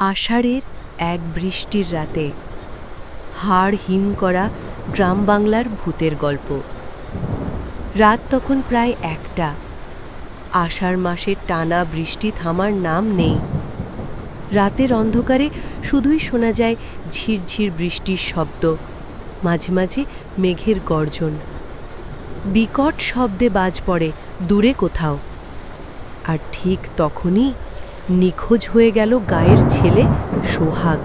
আষাঢ়ের এক বৃষ্টির রাতে। হাড় হিম করা গ্রাম বাংলার ভূতের গল্প। রাত তখন প্রায় একটা। আষাঢ় মাসের টানা বৃষ্টি থামার নাম নেই। রাতের অন্ধকারে শুধুই শোনা যায় ঝিরঝির বৃষ্টির শব্দ, মাঝে মাঝে মেঘের গর্জন। বিকট শব্দে বাজ পড়ে দূরে কোথাও। আর ঠিক তখনই নিখোঁজ হয়ে গেল গায়ের ছেলে সোহাগ।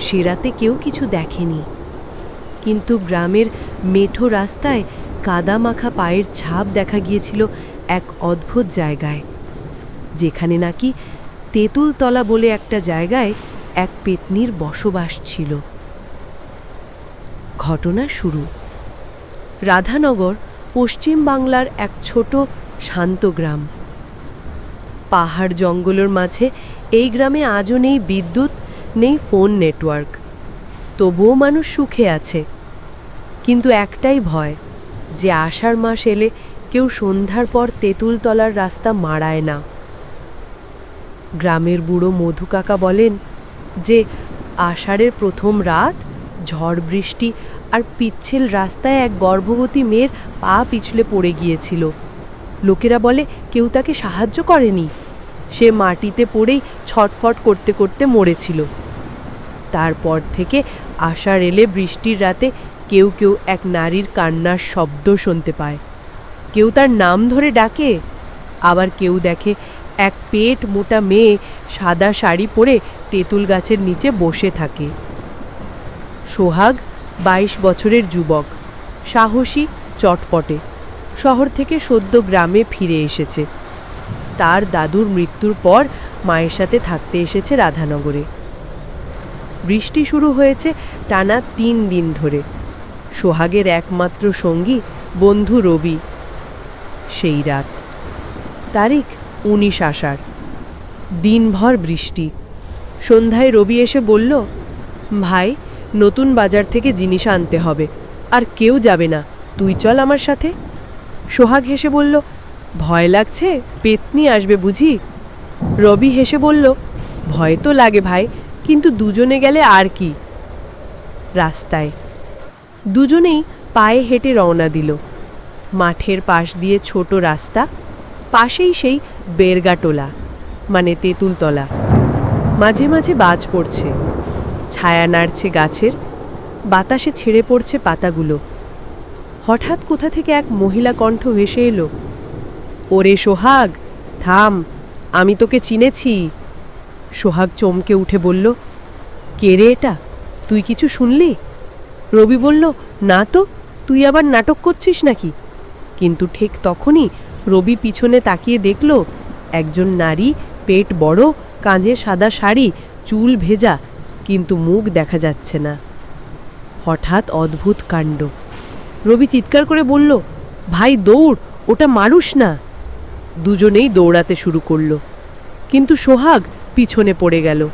সে রাতে কেউ কিছু দেখেনি। কিন্তু গ্রামের মেঠো রাস্তায় কাদা মাখা পায়ের ছাপ দেখা গিয়েছিল এক অদ্ভুত জায়গায়। যেখানে নাকি তেঁতুলতলা বলে একটা জায়গায় এক পেতনির বসবাস ছিল। ঘটনা শুরু। রাধানগর পশ্চিম বাংলার এক ছোট শান্ত গ্রাম। পাহাড় জঙ্গলের মাঝে, এই গ্রামে আজও নেই বিদ্যুৎ, নেই ফোন নেটওয়ার্ক। তবুও মানুষ সুখে আছে। কিন্তু একটাই ভয়, যে আষাঢ় মাস এলে কেউ সন্ধ্যার পর তেঁতুলতলার রাস্তা মাড়ায় না। গ্রামের বুড়ো মধু কাকা বলেন যে, আষাঢ়ের প্রথম রাত, ঝড় বৃষ্টি আর পিচ্ছিল রাস্তায় এক গর্ভবতী মেয়ের পা পিছলে পড়ে গিয়েছিল। লোকেরা বলে, কেউ তাকে সাহায্য করেনি। সে মাটিতে পড়েই ছটফট করতে করতে মরেছিল। তারপর থেকে আষাঢ় এলে বৃষ্টির রাতে কেউ কেউ এক নারীর কান্নার শব্দ শুনতে পায়। কেউ তার নাম ধরে ডাকে, আবার কেউ দেখে এক পেট মোটা মেয়ে সাদা শাড়ি পরে তেঁতুল গাছের নিচে বসে থাকে। সোহাগ, বাইশ বছরের যুবক, সাহসী, চটপটে, শহর থেকে সদ্য গ্রামে ফিরে এসেছে। তার দাদুর মৃত্যুর পর মায়ের সাথে থাকতে এসেছে রাধানগরে। বৃষ্টি শুরু হয়েছে টানা তিন দিন ধরে। সোহাগের একমাত্র সঙ্গী বন্ধু রবি। সেই রাত। তারিখ উনিশ আষাঢ়। দিনভর বৃষ্টি। সন্ধ্যায় রবি এসে বলল, ভাই, নতুন বাজার থেকে জিনিস আনতে হবে। আর কেউ যাবে না। তুই চল আমার সাথে? সোহাগ হেসে বলল ভয় লাগছে? পেতনি আসবে বুঝি? রবি হেসে বলল, ভয় তো লাগে ভাই, কিন্তু দুজনে গেলে আর কি? রাস্তায়। দুজনেই পায়ে হেঁটে রওনা দিল। মাঠের পাশ দিয়ে ছোট রাস্তা, পাশেই সেই বেরগাটোলা মানে তেঁতুলতলা। মাঝে মাঝে বাজ পড়ছে। ছায়া নাড়ছে গাছের, বাতাসে ছেড়ে পড়ছে পাতাগুলো। হঠাৎ কোথা থেকে এক মহিলা কণ্ঠ ভেসে এলো ওরে সোহাগ, থাম, আমি তোকে চিনেছি। সোহাগ চমকে উঠে বলল, কে রে এটা? তুই কিছু শুনলি? রবি বলল, না তো, তুই আবার নাটক করছিস নাকি? কিন্তু ঠিক তখনই রবি পিছনে তাকিয়ে দেখল, একজন নারী, পেট বড়, কাঁধে সাদা শাড়ি, চুল ভেজা, কিন্তু মুখ দেখা যাচ্ছে না। হঠাৎ অদ্ভুত কাণ্ড। রবি চিৎকার করে বলল, ভাই, দৌড়, ওটা মারুস না। দুজনেই দৌড়াতে শুরু করল। কিন্তু সোহাগ পিছনে পড়ে গেল।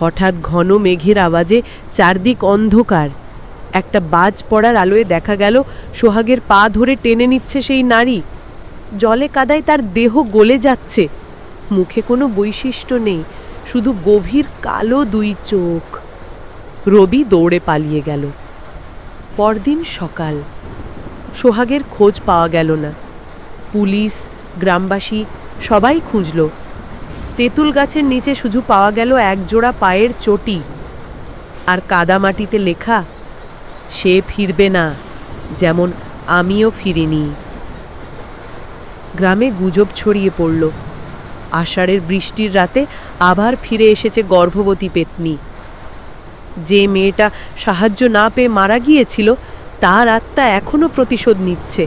হঠাৎ ঘন মেঘের আওয়াজে চারদিক অন্ধকার। একটা বাজ পড়ার আলোয় দেখা গেল, সোহাগের পা ধরে টেনে নিচ্ছে সেই নারী। জলে কাদায় তার দেহ গলে যাচ্ছে। মুখে কোনো বৈশিষ্ট্য নেই, শুধু গভীর কালো দুই চোখ। রবি দৌড়ে পালিয়ে গেল। পরদিন সকাল। সোহাগের খোঁজ পাওয়া গেল না। পুলিশ গ্রামবাসী সবাই খুঁজল। তেঁতুল গাছের নিচে শুধু পাওয়া গেল একজোড়া পায়ের চটি। আর কাদামাটিতে লেখা, সে ফিরবে না, যেমন আমিও ফিরিনি। গ্রামে গুজব ছড়িয়ে পড়ল। আষাঢ়ের বৃষ্টির রাতে আবার ফিরে এসেছে গর্ভবতী পেতনি। যে মেয়েটা সাহায্য না পেয়ে মারা গিয়েছিল, তার আত্মা এখনও প্রতিশোধ নিচ্ছে।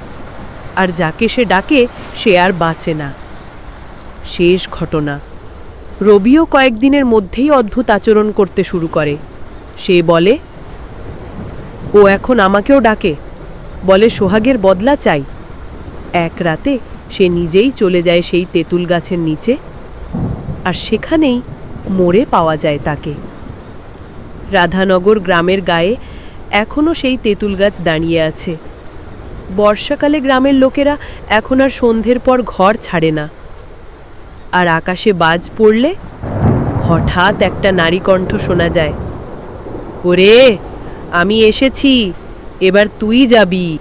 আর যাকে সে ডাকে, সে আর বাঁচে না। শেষ ঘটনা। রবিও কয়েকদিনের মধ্যেই অদ্ভুত আচরণ করতে শুরু করে। সে বলে, ও এখন আমাকেও ডাকে। বলে, সোহাগের বদলা চাই। এক রাতে সে নিজেই চলে যায় সেই তেঁতুল গাছের নিচে। আর সেখানেই মোড়ে পাওয়া যায় তাকে। রাধানগর গ্রামের গায়ে এখনও সেই তেঁতুল গাছ দাঁড়িয়ে আছে। বর্ষাকালে গ্রামের লোকেরা এখন আর সন্ধ্যের পর ঘর ছাড়ে না। আর আকাশে বাজ পড়লে হঠাৎ একটা নারী কণ্ঠ শোনা যায়। ওরে, আমি এসেছি। এবার তুই যাবি।